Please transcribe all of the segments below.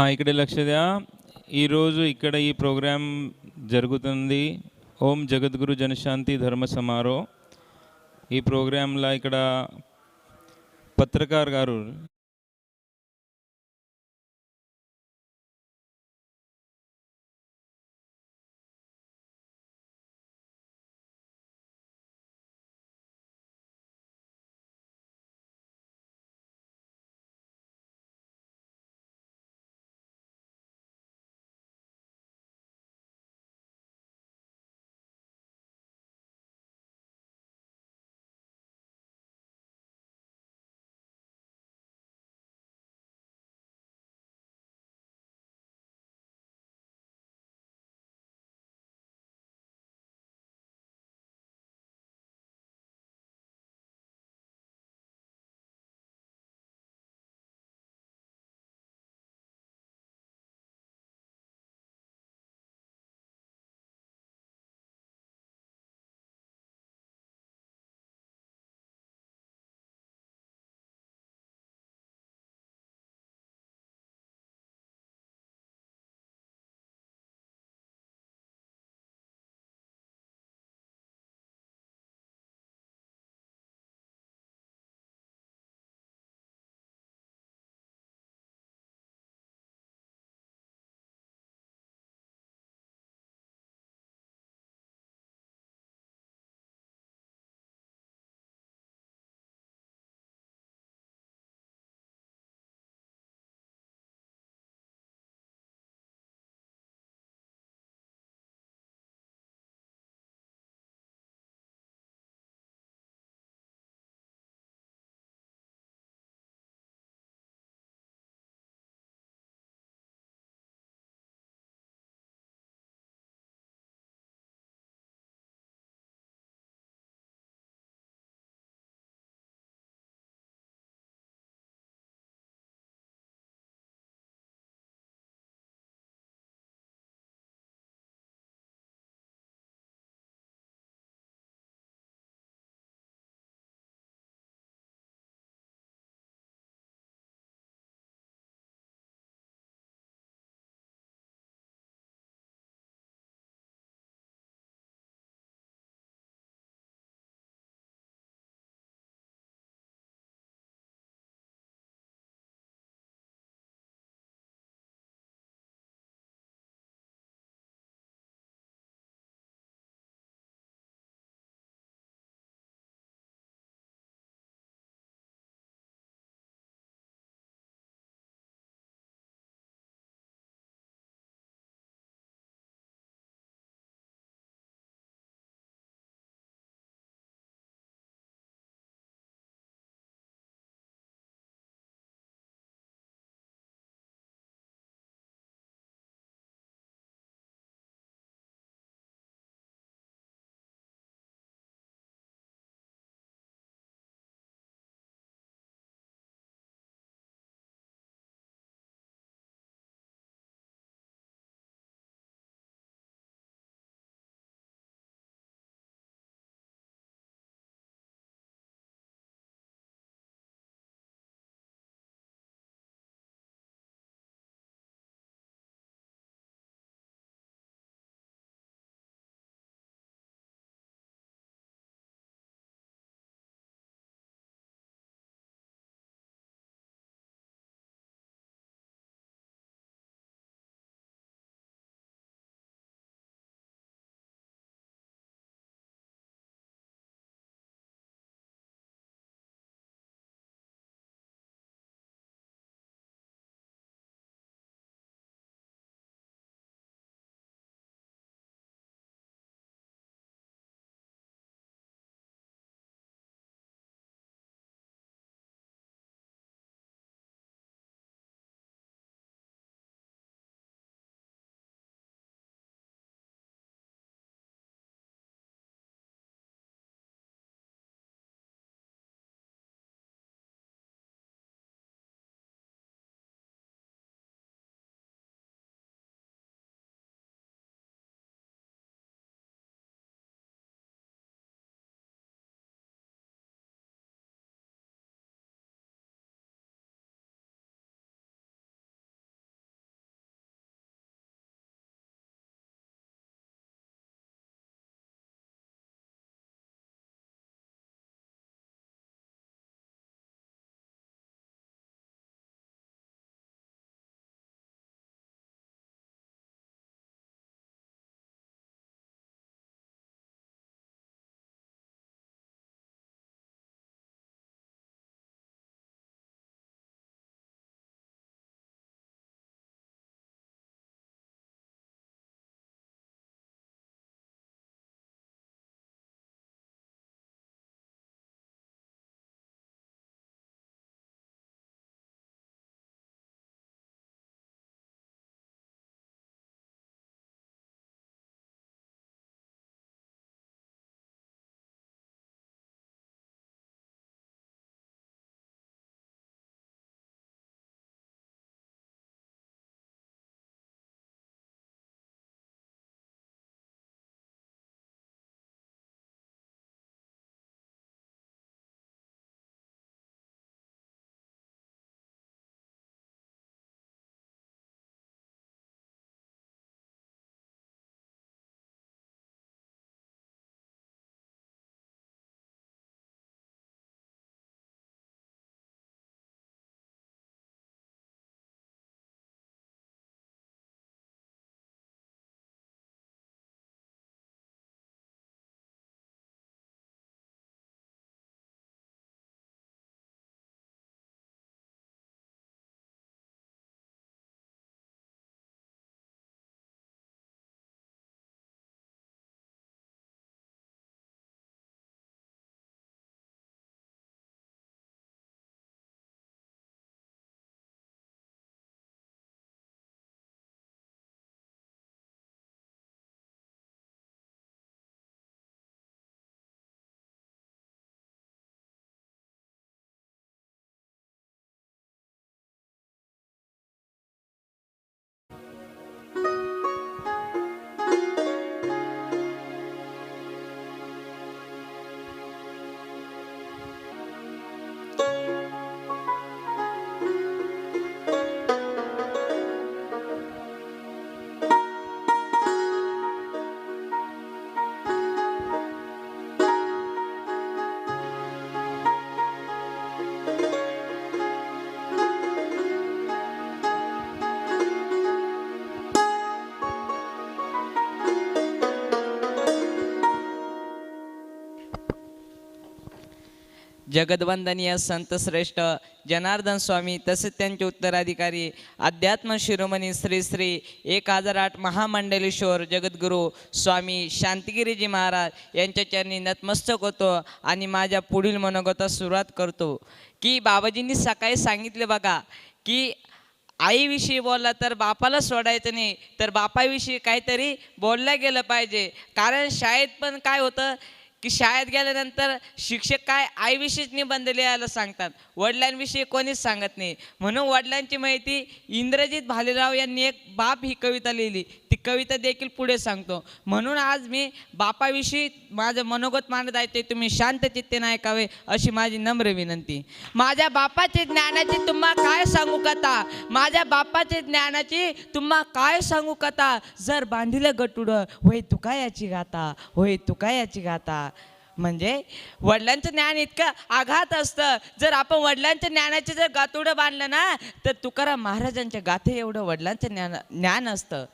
ఇక్కడ ఇక్కడే లక్ష ఈరోజు ఇక్కడ ఈ ప్రోగ్రాం జరుగుతుంది. ఓం జగద్గురు జనశాంతి ధర్మ సమారో. ఈ ప్రోగ్రాంలో ఇక్కడ పత్రకార్ గారు जगदवंदनीय संत श्रेष्ठ जनार्दन स्वामी तसेच त्यांचे उत्तराधिकारी अध्यात्म शिरोमणी श्री श्री एक हजार आठ महामंडलेश्वर जगद्गुरू स्वामी शांतिगिरीजी महाराज यांच्या चरणी नतमस्तक होतो आणि माझ्या पुढील मनोगता सुरुवात करतो. की बाबाजींनी सकाळी सांगितले बघा की आईविषयी बोलला तर बापाला सोडायचं नाही तर बापाविषयी काहीतरी बोललं गेलं पाहिजे. कारण शाळेत पण काय होतं की शाळेत गेल्यानंतर शिक्षक काय आईविषयीच निबंध लिहायला सांगतात. वडिलांविषयी कोणीच सांगत नाही. म्हणून वडिलांची माहिती इंद्रजित भालेराव यांनी एक बाप ही कविता लिहिली. कविता देखील पुढे सांगतो. म्हणून आज मी बापाविषयी माझं मनोगत मानत आहे ते तुम्ही शांत चित्तेने ऐकावे अशी माझी नम्र विनंती. माझ्या बापाचे ज्ञानाची तुम्हा काय सांगू कथा? माझ्या बापाचे ज्ञानाची तुम्हा काय सांगू कथा? जर बांधिलं गटुड होय तुका याची गाता होय तुका याची गाता म्हणजे वडिलांचं ज्ञान इतकं आघात असतं. जर आपण वडिलांच्या ज्ञानाचे जर गातुडं बांधलं ना तर तुकाराम महाराजांच्या गाथे एवढं वडिलांचं ज्ञान ज्ञान असतं.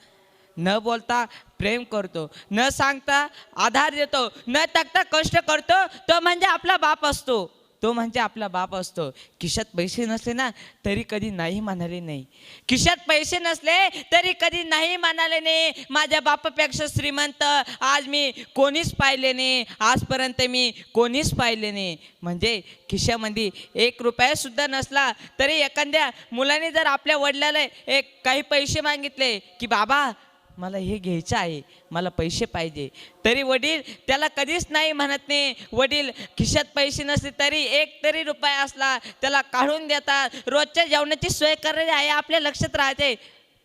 न बोलता प्रेम करतो न सांगता आधार देतो न तकता कष्ट करतो तो म्हणजे आपला बाप असतो. तो म्हणजे आपला बाप असतो. खिशात पैसे नसले ना तरी कधी नाही म्हणाले नाही. खिशात पैसे नसले तरी कधी नाही म्हणाले नाही. माझ्या बापापेक्षा श्रीमंत आज मी कोणीच पाहिले नाही. आजपर्यंत मी कोणीच पाहिले नाही. म्हणजे खिशामध्ये एक रुपयासुद्धा नसला तरी एखाद्या मुलाने जर आपल्या वडिलाला एक काही पैसे मागितले की बाबा मला हे घ्यायचं आहे मला पैसे पाहिजे. तरी वडील त्याला कधीच नाही म्हणत नाही. वडील खिशात पैसे नसले तरी एक तरी रुपया असला त्याला काढून देतात. रोजच्या जेवणाची सोय करणारी आहे आपल्या लक्षात राहते.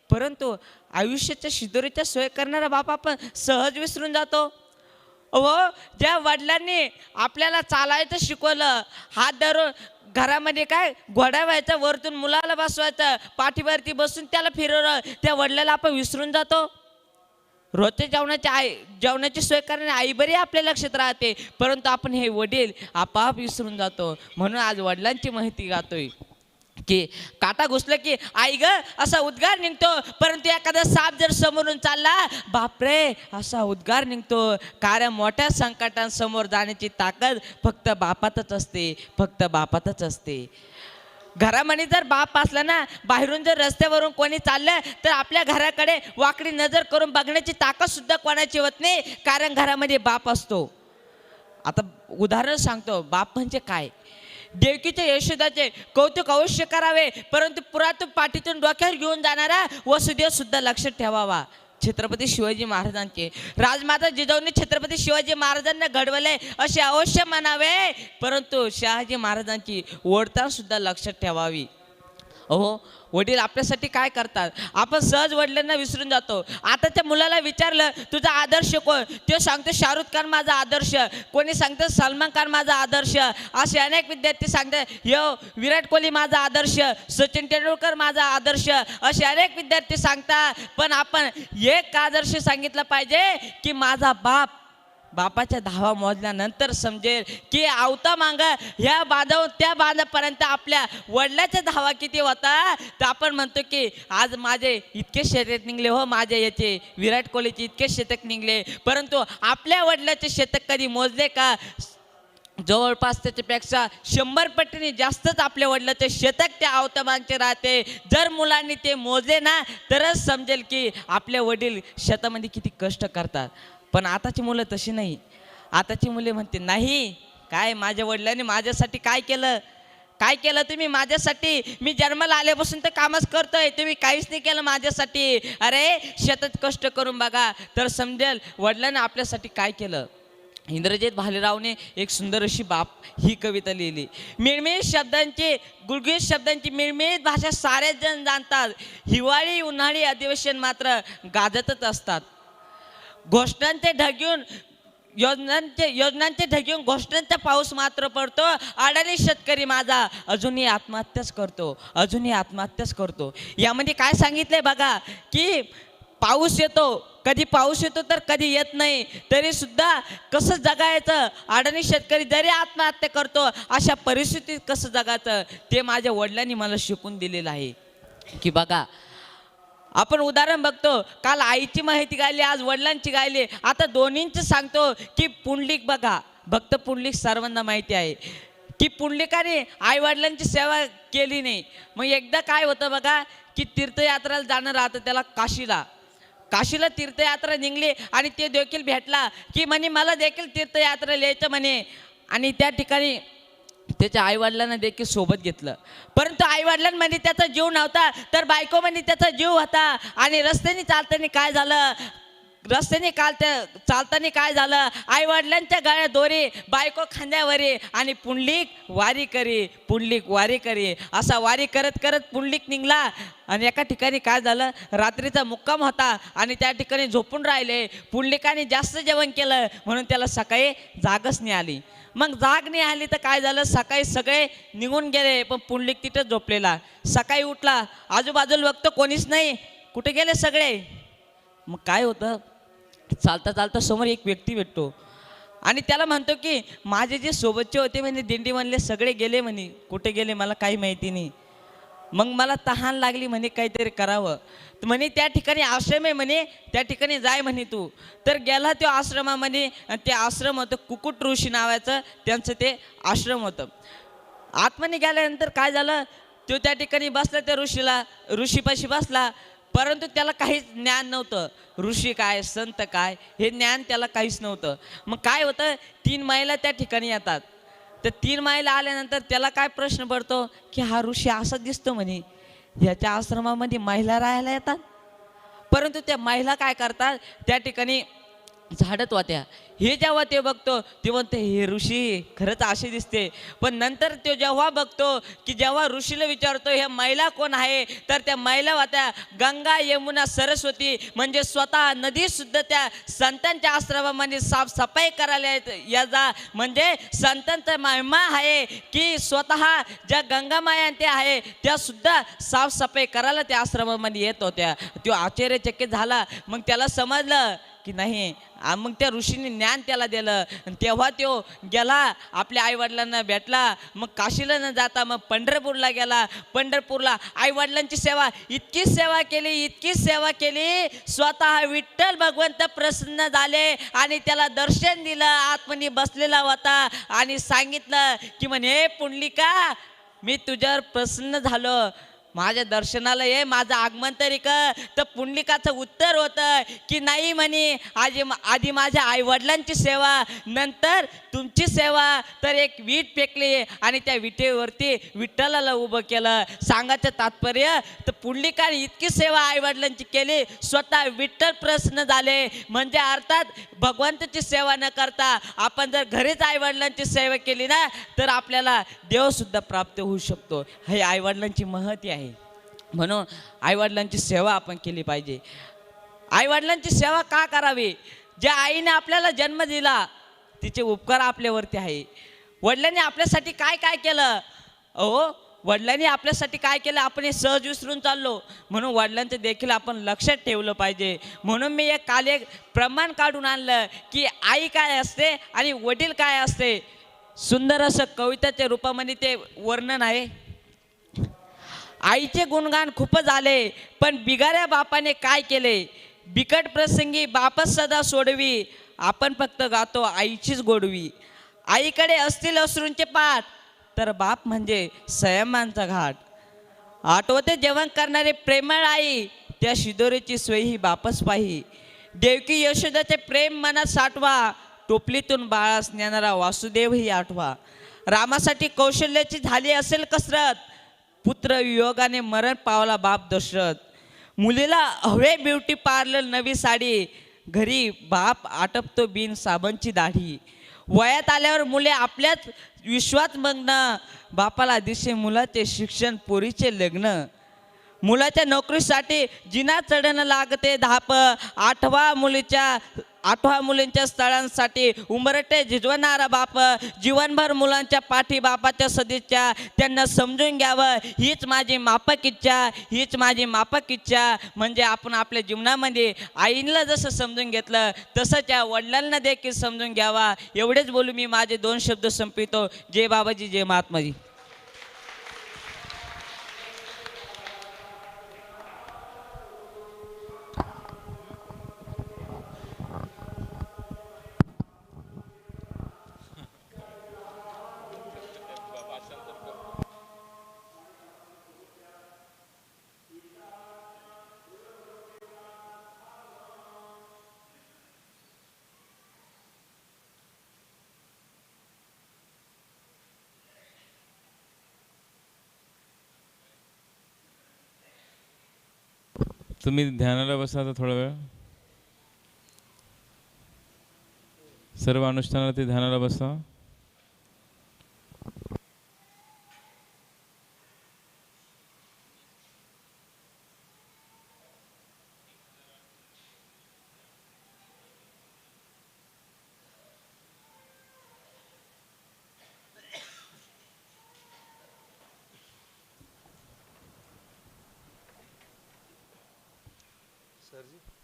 परंतु आयुष्याच्या शिदोरीच्या सोय करणारा बाप आपण सहज विसरून जातो. व ज्या वडिलांनी आपल्याला चालायचं शिकवलं हात धरून घरामध्ये काय घोडा व्हायचा वरतून मुलाला बसवायचं पाठीवरती बसून त्याला फिरवलं त्या वडिलाला आपण विसरून जातो. रोजच्या जेवणाची आई जेवणाची सोय करणे आई बरी आपल्या लक्षात राहते. परंतु आपण हे वडील आपाप विसरून जातो. म्हणून आज वडिलांची माहिती गातोय. की काटा घुसलं की आई ग असा उद्गार निघतो. परंतु एखादा साप जर समोरून चालला बापरे असा उद्गार निघतो. कारण मोठ्या संकटांसमोर जाण्याची ताकद फक्त बापातच असते. फक्त बापातच असते. घरामध्ये जर बाप असला ना बाहेरून जर रस्त्यावरून कोणी चाललं तर आपल्या घराकडे वाकडी नजर करून बघण्याची ताकद सुद्धा कोणाची होत नाही कारण घरामध्ये बाप असतो. आता उदाहरण सांगतो बाप म्हणजे काय? देवकीचे यशोदाचे कौतुक अवश्य करावे परंतु पुरातून पाठीतून डोक्यावर घेऊन जाणारा वसुदेव सुद्धा लक्षात ठेवावा. छत्रपती शिवाजी महाराजांचे. राजमाता जिजाऊने छत्रपती शिवाजी महाराजांना घडवले असे अवश्य म्हणावे. परंतु शहाजी महाराजांची ओढताना सुद्धा लक्षात ठेवावी. अहो वडील आपल्यासाठी काय करतात? आपण सहज वडिलांना विसरून जातो. आता त्या मुलाला विचारलं तुझा आदर्श कोण? तो सांगतो शाहरुख खान माझा आदर्श. कोणी सांगतं सलमान खान माझा आदर्श. असे अनेक विद्यार्थी सांगतात यो विराट कोहली माझा आदर्श. सचिन तेंडुलकर माझा आदर्श. असे अनेक विद्यार्थी सांगतात. पण आपण एक आदर्श सांगितलं पाहिजे की माझा बाप बापाच्या धावा मोजल्यानंतर समजेल की आवता मांगा ह्या बांधाव त्या बांधापर्यंत आपल्या वडिलाच्या धावा किती होता? तर आपण म्हणतो की आज माझे इतके शतक निघले हो माझे याचे विराट कोहलीचे इतके शतक निघले. परंतु आपल्या वडिलाचे शतक कधी मोजले का? जवळपास त्याच्यापेक्षा शंभर पटीने जास्तच आपल्या वडिलाचे शतक त्या अवतमानचे राहते. जर मुलांनी ते मोजले ना तरच समजेल की आपले वडील शेतामध्ये किती कष्ट करतात. पण आताची मुलं तशी नाही. आताची मुले म्हणते नाही काय माझ्या वडिलांनी माझ्यासाठी काय केलं? काय केलं तुम्ही माझ्यासाठी? मी जन्माला आल्यापासून तर कामच करतोय. तुम्ही काहीच नाही केलं माझ्यासाठी. अरे शेतात कष्ट करून बघा. तर समजेल वडिलांनी आपल्यासाठी काय केलं? इंद्रजित भालेरावने एक सुंदर अशी बाप ही कविता लिहिली. मिळमिळीत शब्दांची गुळगुळीत शब्दांची मिळमिळीत भाषा सारेच जण जाणतात. हिवाळी उन्हाळी अधिवेशन मात्र गाजतच असतात. घोषणांचे ढग्यून योजनांचे योजनांचे ढग्यून घोषणांचा पाऊस मात्र पडतो. अडाणी शेतकरी माझा अजूनही आत्महत्याच करतो अजूनही आत्महत्याच करतो. यामध्ये काय सांगितलंय बघा की पाऊस येतो कधी पाऊस येतो तर कधी येत नाही तरी सुद्धा कसं जगायचं? अडाणी शेतकरी जरी आत्महत्या करतो अशा परिस्थितीत कसं जगायचं? ते माझ्या वडिलांनी मला शिकून दिलेलं आहे. की बघा आपण उदाहरण बघतो काल आईची माहिती गायली आज वडिलांची गायली. आता दोन्हींचं सांगतो की पुंडलिक बघा भक्त पुंडलिक सर्वांना माहिती आहे. की पुंडलिकाने आईवडिलांची सेवा केली नाही. मग एकदा काय होतं बघा की तीर्थयात्राला जाणं राहतं त्याला काशीला. काशीला तीर्थयात्रा निघली आणि ते देखील भेटला की म्हणे मला देखील तीर्थयात्रा लिहायचं म्हणे. आणि त्या ठिकाणी त्याच्या आईवडिलांना देखील सोबत घेतलं. परंतु आईवडिलांमध्ये त्याचा जीव नव्हता तर बायकोमध्ये त्याचा जीव होता. आणि रस्त्याने चालताना काय झालं? रस्त्याने काल त्या चालताना काय झालं? आईवडिलांच्या गळ्या दोरी बायको खांद्यावरी आणि पुंडलिक वारी करी पुंडलिक वारी करी. असा वारी करत करत पुंडलिक निघला आणि एका ठिकाणी काय झालं? रात्रीचा मुक्काम होता आणि त्या ठिकाणी झोपून राहिले. पुंडलिकाने जास्त जेवण केलं म्हणून त्याला सकाळी जागच नाही आली. मग जाग नाही आली तर काय झालं? सकाळी सगळे निघून गेले पण पुंडलिक तिथंच झोपलेला. सकाळी उठला आजूबाजूला बघतो कोणीच नाही. कुठे गेले सगळे? मग काय होतं? चालता चालता समोर एक व्यक्ती भेटतो. आणि त्याला म्हणतो की माझे जे सोबतचे होते म्हणे दिंडी म्हणले सगळे गेले म्हणे. कुठे गेले मला काही माहिती नाही. मग मला तहान लागली म्हणे काहीतरी करावं. म्हणे त्या ठिकाणी आश्रम आहे म्हणे त्या ठिकाणी जाय म्हणे तू. तर गेला तो आश्रमामध्ये ते आश्रम होतं कुकुट ऋषी नावाचं त्यांचं ते आश्रम होतं. आतमध्ये गेल्यानंतर काय झालं? तो त्या ठिकाणी बसला त्या ऋषीला ऋषीपाशी बसला. परंतु त्याला काहीच ज्ञान नव्हतं. ऋषी काय संत काय हे ज्ञान त्याला काहीच नव्हतं. मग काय होतं? तीन महिला त्या ठिकाणी येतात. तर तीन महिला आल्यानंतर त्याला काय प्रश्न पडतो? की हा ऋषी असा दिसतो म्हणे याच्या आश्रमामध्ये महिला राहायला येतात. परंतु त्या महिला काय करतात? त्या ठिकाणी झाडत होत्या हे जेव्हा ते बघतो ते म्हणते हे ऋषी खरंच असे दिसते. पण नंतर तो जेव्हा बघतो की जेव्हा ऋषीला विचारतो हे महिला कोण आहे? तर त्या महिला होत्या गंगा यमुना सरस्वती म्हणजे स्वतः नदीसुद्धा त्या संतांच्या आश्रमामध्ये साफसफाई करायला या जा म्हणजे संतांचा महिमा आहे की स्वतः ज्या गंगामाया ते आहे त्यासुद्धा साफसफाई करायला त्या आश्रमामध्ये येत होत्या. तो आश्चर्यचकित झाला. मग त्याला समजलं की नाही? मग त्या ऋषीने ज्ञान त्याला दिलं. आणि तेव्हा तो गेला आपल्या आईवडिलांना भेटला. मग काशीला न जाता मग पंढरपूरला गेला. पंढरपूरला आईवडिलांची सेवा इतकी सेवा केली इतकी सेवा केली. स्वतः विठ्ठल भगवंत प्रसन्न झाले आणि त्याला दर्शन दिलं. आतमध्ये बसलेला होता आणि सांगितलं की म्हणे पुंडलिका मी तुझ्यावर प्रसन्न झालो. माझ्या दर्शनाला ये माझं आगमन तरी कर. तर पुंडलिकाचं उत्तर होतं की नाही म्हणे आधी आधी माझ्या आईवडिलांची सेवा नंतर तुमची सेवा. तर एक वीट फेकली आणि त्या विटेवरती विठ्ठलाला उभं केलं. सांगायचं तात्पर्य तर पुंडलिकाने इतकी सेवा आईवडिलांची केली स्वतः विठ्ठल प्रसन्न झाले. म्हणजे अर्थात भगवंताची सेवा न करता आपण जर घरीच आईवडिलांची सेवा केली ना तर आपल्याला देवसुद्धा प्राप्त होऊ शकतो. हे आईवडिलांची महती आहे. म्हणून आईवडिलांची सेवा आपण केली पाहिजे. आईवडिलांची सेवा का करावी? ज्या आईने आपल्याला जन्म दिला तिचे उपकार आपल्यावरती आहे. वडिलांनी आपल्यासाठी काय काय केलं? अहो वडिलांनी आपल्यासाठी काय केलं? आपण हे सहज विसरून चाललो. म्हणून वडिलांचं देखील आपण लक्षात ठेवलं पाहिजे. म्हणून मी एक काल एक प्रमाण काढून आणलं की आई काय असते आणि वडील काय असते? सुंदर असं कविताच्या रूपामध्ये ते वर्णन आहे. आईचे गुणगान खूपच आले पण बिगाऱ्या बापाने काय केले? बिकट प्रसंगी बापच सदा सोडवी आपण फक्त गातो आईचीच गोडवी. आईकडे असतील अश्रूंचे पाठ तर बाप म्हणजे संयमांचा घाट. आठवते जेवण करणारे प्रेमळ आई त्या शिदोरीची सोय ही बापच पाही. देवकी यशोदाचे प्रेम मनात साठवा टोपलीतून बाळास नेणारा वासुदेव ही आठवा. रामासाठी कौशल्याची झाली असेल कसरत पुत्र वियोगाने मरण पावला बाप दशरथ. मुलीला हवे ब्युटी पार्लर नवी साडी घरी बाप आटपतो बिन साबणची दाढी. वयात आल्यावर मुले आपल्याच विश्वात मग्न बापाला दिसे मुलाचे शिक्षण पोरीचे लग्न. मुलाच्या नोकरीसाठी जिना चढणं लागते धाप आठवा मुलीच्या आठवा मुलींच्या स्थळांसाठी उंबरटे झिजवणारा बाप जीवनभर मुलांच्या पाठी बापाच्या सदिच्छा त्यांना समजून घ्यावं. हीच माझी मापक इच्छा हीच माझी मापक इच्छा. म्हणजे आपण आपल्या जीवनामध्ये आईला जसं समजून घेतलं तसं त्या वडिलांना देखील समजून घ्यावा. एवढेच बोलू मी माझे दोन शब्द संपितो जय बाबाजी जय महात्माजी. तुम्ही ध्यानाला बसा आता थोडा वेळ. सर्व अनुष्ठानाला ते ध्यानाला बसा. सर जी।